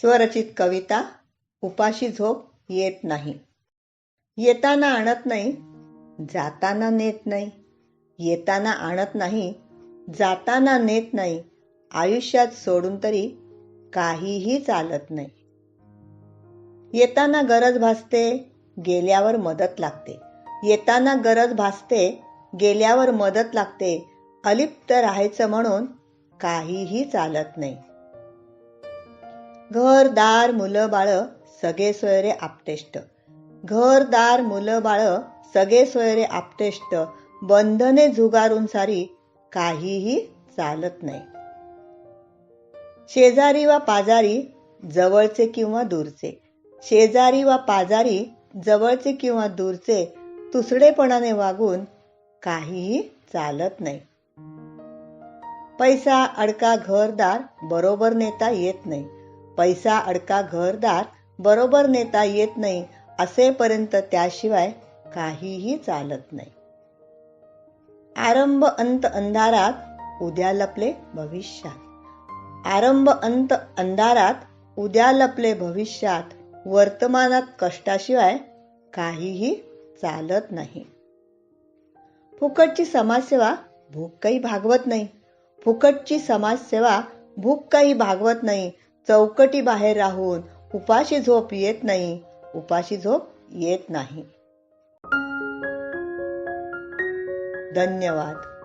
स्वरचित कविता उपाशी झोप येत नाही. येताना आणत नाही जाताना नेत नाही. येताना आणत नाही जाताना नेत नाही. आयुष्यात सोडून तरी काहीही चालत नाही. येताना गरज भासते गेल्यावर मदत लागते. येताना गरज भासते गेल्यावर मदत लागते. अलिप्त राहायचं म्हणून काहीही चालत नाही. घर दार मुलं बाळ सगळे सोयरे आपतेष्ट घर दार मुलं बाळ सगळे सोयरे आपतेष्ट बंधने झुगारून सारी काहीही चालत नाही. शेजारी वा पाजारी जवळचे किंवा दूरचे. शेजारी वा पाजारी जवळचे किंवा दूरचे तुसडेपणाने वागून काहीही चालत नाही. पैसा अडका घरदार बरोबर नेता येत नाही. पैसा अडका घरदार बरोबर नेता येत नाही असेपर्यंत त्याशिवाय काहीही चालत नाही. आरंभ अंत अंधारात उद्या लपले भविष्यात. आरंभ अंत अंधारात उद्या लपले भविष्यात वर्तमानात कष्टाशिवाय काहीही चालत नाही. फुकटची समाजसेवा भूक काही भागवत नाही. फुकटची समाजसेवा भूक काही भागवत नाही. चौकटी बाहेर राहून उपाशी झोप येत नाही. उपाशी झोप येत नाही. धन्यवाद.